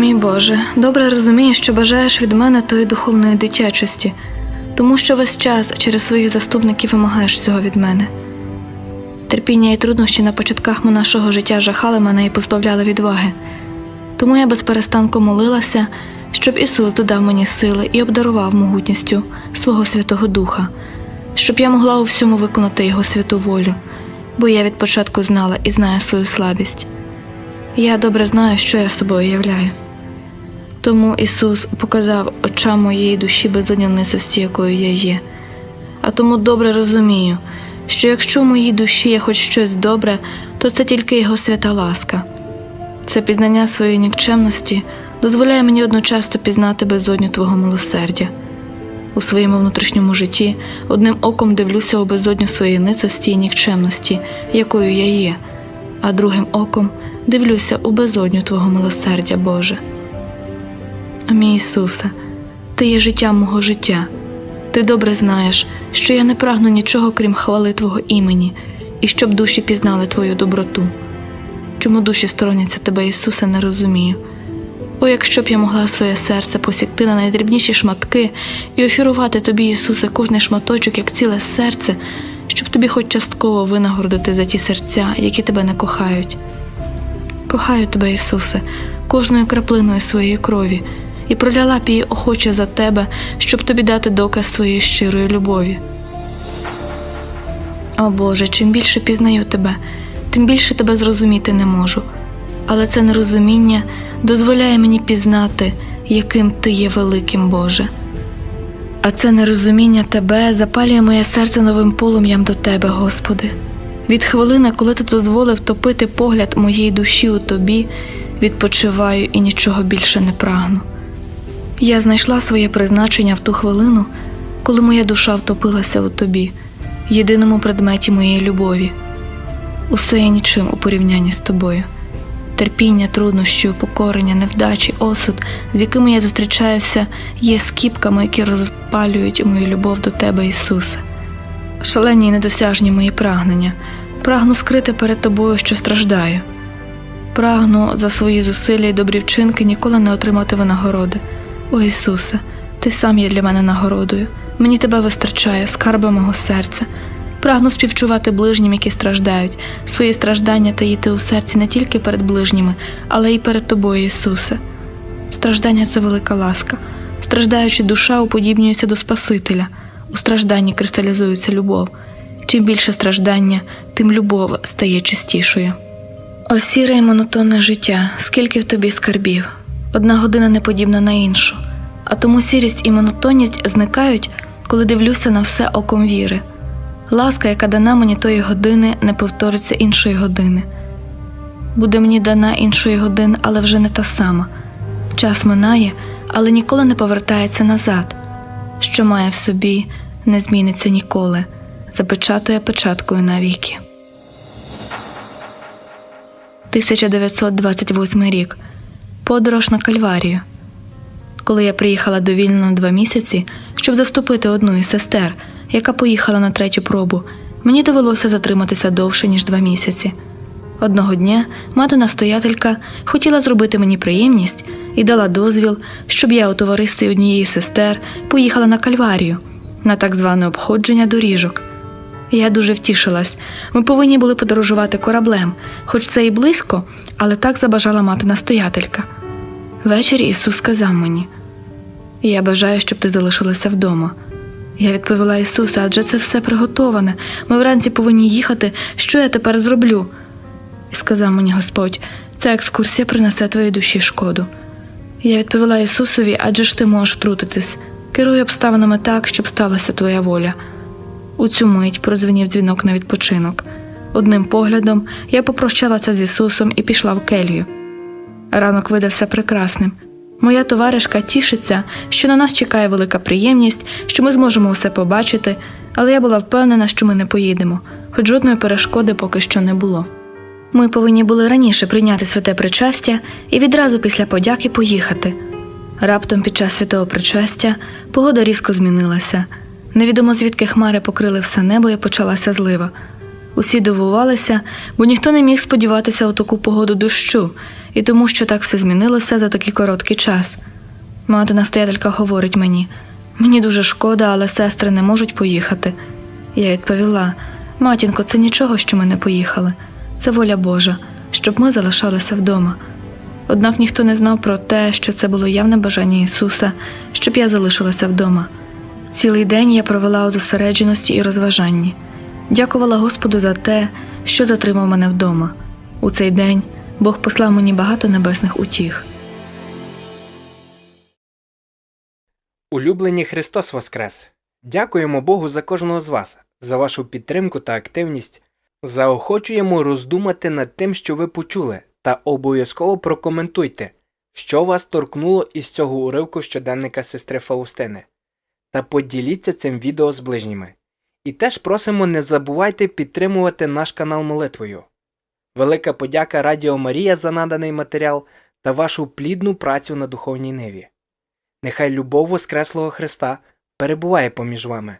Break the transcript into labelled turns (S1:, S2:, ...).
S1: Мій Боже, добре розумію, що бажаєш від мене тої духовної дитячості, тому що весь час через своїх заступників вимагаєш цього від мене. Терпіння і труднощі на початках нашого життя жахали мене і позбавляли відваги. Тому я без перестанку молилася, щоб Ісус додав мені сили і обдарував могутністю свого Святого Духа, щоб я могла у всьому виконати Його святу волю, бо я від початку знала і знаю свою слабість. Я добре знаю, що я собою являю. Тому Ісус показав очам моєї душі безодню ницості, якою я є. А тому добре розумію, що якщо в моїй душі є хоч щось добре, то це тільки Його свята ласка. Це пізнання своєї нікчемності дозволяє мені одночасно пізнати безодню Твого милосердя. У своєму внутрішньому житті одним оком дивлюся у безодню своєї ницості і нікчемності, якою я є, а другим оком дивлюся у безодню Твого милосердя, Боже. Мій Ісусе, Ти є життям мого життя. Ти добре знаєш, що я не прагну нічого, крім хвали Твого імені, і щоб душі пізнали Твою доброту. Чому душі стороняться Тебе, Ісусе, не розумію. О, якщо б я могла своє серце посікти на найдрібніші шматки і офірувати тобі, Ісусе, кожний шматочок, як ціле серце, щоб тобі хоч частково винагородити за ті серця, які тебе не кохають. Кохаю тебе, Ісусе, кожною краплиною своєї крові, і проляла б її охоче за тебе, щоб тобі дати доказ своєї щирої любові. О Боже, чим більше пізнаю тебе, тим більше тебе зрозуміти не можу. Але це нерозуміння дозволяє мені пізнати, яким ти є великим Боже. А це нерозуміння тебе запалює моє серце новим полум'ям до тебе, Господи. Від хвилини, коли ти дозволив топити погляд моєї душі у тобі, відпочиваю і нічого більше не прагну. Я знайшла своє призначення в ту хвилину, коли моя душа втопилася у тобі, єдиному предметі моєї любові. Усе є нічим у порівнянні з тобою. Терпіння, труднощі, упокорення, невдачі, осуд, з якими я зустрічаюся, є скіпками, які розпалюють мою любов до тебе, Ісусе. Шалені й недосяжні мої прагнення. Прагну скрити перед тобою, що страждаю. Прагну за свої зусилля й добрі вчинки ніколи не отримати винагороди. О Ісусе, Ти сам є для мене нагородою. Мені тебе вистачає, скарби мого серця. Прагну співчувати ближнім, які страждають, свої страждання таїти у серці не тільки перед ближніми, але й перед тобою, Ісусе. Страждання це велика ласка. Страждаючи, душа уподібнюється до Спасителя. У стражданні кристалізується любов. Чим більше страждання, тим любов стає чистішою. О сіре й монотонне життя, скільки в тобі скарбів. Одна година не подібна на іншу, а тому сірість і монотонність зникають, коли дивлюся на все оком віри. Ласка, яка дана мені тої години, не повториться іншої години. Буде мені дана іншої години, але вже не та сама. Час минає, але ніколи не повертається назад. Що має в собі, не зміниться ніколи, запечатує печаткою навіки. 1928 рік. Подорож на Кальварію. Коли я приїхала до Вільно два місяці, щоб заступити одну із сестер, яка поїхала на третю пробу, мені довелося затриматися довше, ніж два місяці. Одного дня мати настоятелька хотіла зробити мені приємність і дала дозвіл, щоб я у товаристві однієї сестер поїхала на Кальварію на так зване обходження доріжок. Я дуже втішилась. Ми повинні були подорожувати кораблем, хоч це і близько, але так забажала мати настоятелька. Ввечері Ісус сказав мені: Я бажаю, щоб ти залишилася вдома. Я відповіла Ісусе, адже це все приготоване. Ми вранці повинні їхати. Що я тепер зроблю? І сказав мені Господь, ця екскурсія принесе твоїй душі шкоду. Я відповіла Ісусові, адже ж ти можеш втрутитись. Керуй обставинами так, щоб сталася твоя воля. У цю мить прозвенів дзвінок на відпочинок. Одним поглядом я попрощалася з Ісусом і пішла в келію. Ранок видався прекрасним. Моя товаришка тішиться, що на нас чекає велика приємність, що ми зможемо усе побачити, але я була впевнена, що ми не поїдемо, хоч жодної перешкоди поки що не було. Ми повинні були раніше прийняти святе причастя і відразу після подяки поїхати. Раптом під час святого причастя погода різко змінилася. Невідомо звідки хмари покрили все небо і почалася злива. Усі дивувалися, бо ніхто не міг сподіватися у таку погоду дощу, і тому, що так все змінилося за такий короткий час. Мати настоятелька говорить мені: мені дуже шкода, але сестри не можуть поїхати. Я відповіла: матінко, це нічого, що ми не поїхали. Це воля Божа, щоб ми залишалися вдома. Однак ніхто не знав про те, що це було явне бажання Ісуса, щоб я залишилася вдома. Цілий день я провела у зосередженості і розважанні. Дякувала Господу за те, що затримав мене вдома. У цей день Бог послав мені багато небесних утіх.
S2: Улюблені Христос Воскрес! Дякуємо Богу за кожного з вас, за вашу підтримку та активність. Заохочуємо роздумати над тим, що ви почули, та обов'язково прокоментуйте, що вас торкнуло із цього уривку щоденника сестри Фаустини. Та поділіться цим відео з ближніми. І теж просимо не забувайте підтримувати наш канал молитвою. Велика подяка Радіо Марія за наданий матеріал та вашу плідну працю на духовній ниві. Нехай любов Воскреслого Христа перебуває поміж вами.